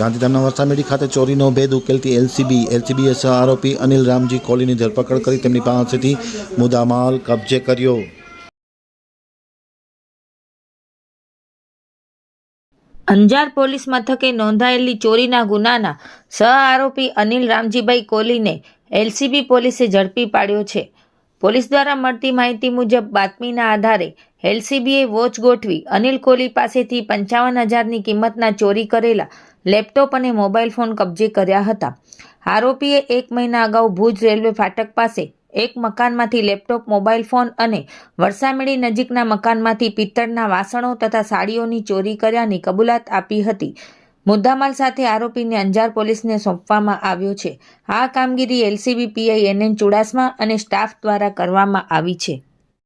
ગાંધીધામના વરસામેડી ખાતે ચોરીનો ભેદ ઉકેલતી એલસીબી એલસીબીએસ આરોપી અનિલ રામજી કોહલીની ધરપકડ કરી તેમની પાસેથી મુદ્દામાલ કબજે કર્યો. અંજાર પોલીસ મથકે નોંધાયેલી ચોરીના ગુનાના સહ આરોપી અનિલ રામજીભાઈ કોહલીને એલસીબી પોલીસે ઝડપી પાડ્યો છે. પોલીસ દ્વારા મળતી માહિતી મુજબ બાતમીના આધારે એલસીબીએ વોચ ગોઠવી અનિલ કોહલી પાસેથી પંચાવન હજારની કિંમતના ચોરી કરેલા લેપટોપ અને મોબાઈલ ફોન કબજે કર્યા હતા. આરોપીએ એક મહિના અગાઉ ભુજ રેલવે ફાટક પાસે એક મકાનમાંથી લેપટોપ, મોબાઈલ ફોન અને વરસામેડી નજીકના મકાનમાંથી પિત્તળના વાસણો તથા સાડીઓની ચોરી કર્યાની કબૂલાત આપી હતી. મુદ્દામાલ સાથે આરોપીને અંજાર પોલીસને સોંપવામાં આવ્યો છે. આ કામગીરી LCB, PI N N Chudasama અને સ્ટાફ દ્વારા કરવામાં આવી છે.